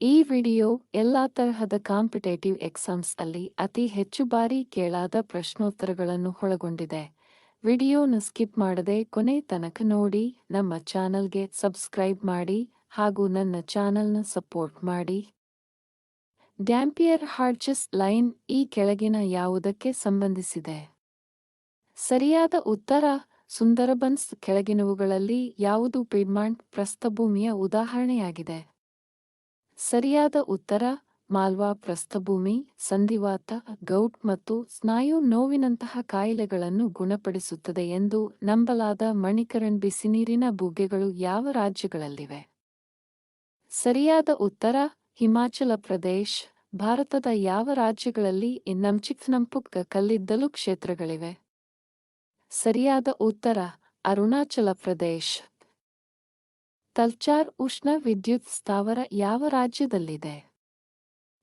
ಈ ವಿಡಿಯೋ ಎಲ್ಲಾ ತರಹದ ಕಾಂಪಿಟೇಟಿವ್ ಎಕ್ಸಾಮ್ಸ್ ಅಲ್ಲಿ ಅತಿ ಹೆಚ್ಚು ಬಾರಿ ಕೇಳಾದ ಪ್ರಶ್ನೋತ್ತರಗಳನ್ನು ಒಳಗೊಂಡಿದೆ. ವಿಡಿಯೋನ ಸ್ಕಿಪ್ ಮಾಡದೆ ಕೊನೆ ತನಕ ನೋಡಿ, ನಮ್ಮ ಚಾನಲ್ಗೆ ಸಬ್ಸ್ಕ್ರೈಬ್ ಮಾಡಿ ಹಾಗೂ ನನ್ನ ಚಾನಲ್ನ ಸಪೋರ್ಟ್ ಮಾಡಿ. ಡ್ಯಾಂಪಿಯರ್ ಹಾರ್ಚಸ್ ಲೈನ್ ಈ ಕೆಳಗಿನ ಯಾವುದಕ್ಕೆ ಸಂಬಂಧಿಸಿದೆ? ಸರಿಯಾದ ಉತ್ತರ, ಸುಂದರಬನ್ಸ್ ಕೆಳಗಿನವುಗಳಲ್ಲಿ ಯಾವುದು ಪಿಡ್ಮಾಂಟ್ ಪ್ರಸ್ಥಭೂಮಿಯ ಉದಾಹರಣೆಯಾಗಿದೆ. ಸರಿಯಾದ ಉತ್ತರ, ಮಾಲ್ವಾ ಪ್ರಸ್ಥಭೂಮಿ, ಸಂಧಿವಾತ, ಗೌಟ್ ಮತ್ತು ಸ್ನಾಯು ನೋವಿನಂತಹ ಕಾಯಿಲೆಗಳನ್ನು ಗುಣಪಡಿಸುತ್ತದೆ ಎಂದು ನಂಬಲಾದ ಮಣಿಕರಣ್ ಬಿಸಿನೀರಿನ ಬುಗ್ಗೆಗಳು ಯಾವ ರಾಜ್ಯಗಳಲ್ಲಿವೆ? ಸರಿಯಾದ ಉತ್ತರ, ಹಿಮಾಚಲ ಪ್ರದೇಶ್, ಭಾರತದ ಯಾವ ರಾಜ್ಯಗಳಲ್ಲಿ ನಂಪುಕ್ ಕಲ್ಲಿದ್ದಲು ಕ್ಷೇತ್ರಗಳಿವೆ? ಸರಿಯಾದ ಉತ್ತರ, ಅರುಣಾಚಲ ಪ್ರದೇಶ್. ತಲ್ಚಾರ್ ಉಷ್ಣ ವಿದ್ಯುತ್ ಸ್ಥಾವರ ಯಾವ ರಾಜ್ಯದಲ್ಲಿದೆ?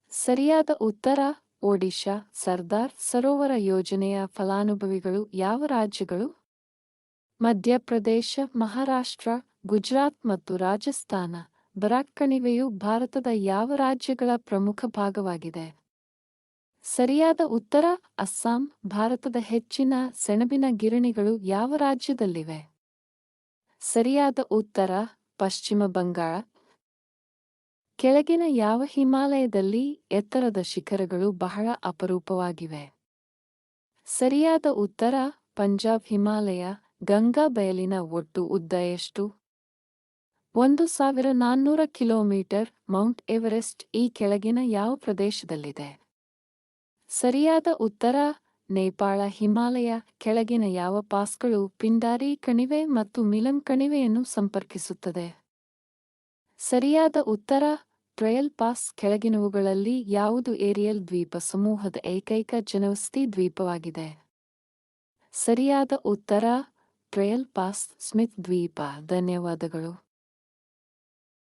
ಸರಿಯಾದ ಉತ್ತರ, ಒಡಿಶಾ. ಸರ್ದಾರ್ ಸರೋವರ ಯೋಜನೆಯ ಫಲಾನುಭವಿಗಳು ಯಾವ ರಾಜ್ಯಗಳು? ಮಧ್ಯಪ್ರದೇಶ, ಮಹಾರಾಷ್ಟ್ರ, ಗುಜರಾತ್ ಮತ್ತು ರಾಜಸ್ಥಾನ. ಬರಾಕ್ ಕಣಿವೆಯು ಭಾರತದ ಯಾವ ರಾಜ್ಯಗಳ ಪ್ರಮುಖ ಭಾಗವಾಗಿದೆ? ಸರಿಯಾದ ಉತ್ತರ, ಅಸ್ಸಾಂ. ಭಾರತದ ಹೆಚ್ಚಿನ ಸೆಣಬಿನ ಗಿರಣಿಗಳು ಯಾವ ರಾಜ್ಯದಲ್ಲಿವೆ? ಸರಿಯಾದ ಉತ್ತರ ಪಶ್ಚಿಮ ಬಂಗಾಳ. ಕೆಳಗಿನ ಯಾವ ಹಿಮಾಲಯದಲ್ಲಿ ಎತ್ತರದ ಶಿಖರಗಳು ಬಹಳ ಅಪರೂಪವಾಗಿವೆ? ಸರಿಯಾದ ಉತ್ತರ, ಪಂಜಾಬ್ ಹಿಮಾಲಯ, ಗಂಗಾ ಬಯಲಿನ ಒಟ್ಟು ಉದ್ದ ಎಷ್ಟು? ಒಂದು ಸಾವಿರ ನಾನ್ನೂರ ಕಿಲೋಮೀಟರ್, ಮೌಂಟ್ ಎವರೆಸ್ಟ್ ಈ ಕೆಳಗಿನ ಯಾವ ಪ್ರದೇಶದಲ್ಲಿದೆ? ಸರಿಯಾದ ಉತ್ತರ ನೇಪಾಳ, ಹಿಮಾಲಯ, ಕೆಳಗಿನ ಯಾವ ಪಾಸ್ಗಳು ಪಿಂಡಾರಿ ಕಣಿವೆ ಮತ್ತು ಮಿಲಂ ಕಣಿವೆಯನ್ನು ಸಂಪರ್ಕಿಸುತ್ತದೆ. ಸರಿಯಾದ ಉತ್ತರ, ಟ್ರಯಲ್ ಪಾಸ್ ಕೆಳಗಿನವುಗಳಲ್ಲಿ ಯಾವುದು ಏರಿಯಲ್ ದ್ವೀಪ ಸಮೂಹದ ಏಕೈಕ ಜನವಸತಿ ದ್ವೀಪವಾಗಿದೆ. ಸರಿಯಾದ ಉತ್ತರ, ಟ್ರಯಲ್ ಪಾಸ್ ಸ್ಮಿತ್ ದ್ವೀಪ. ಧನ್ಯವಾದಗಳು.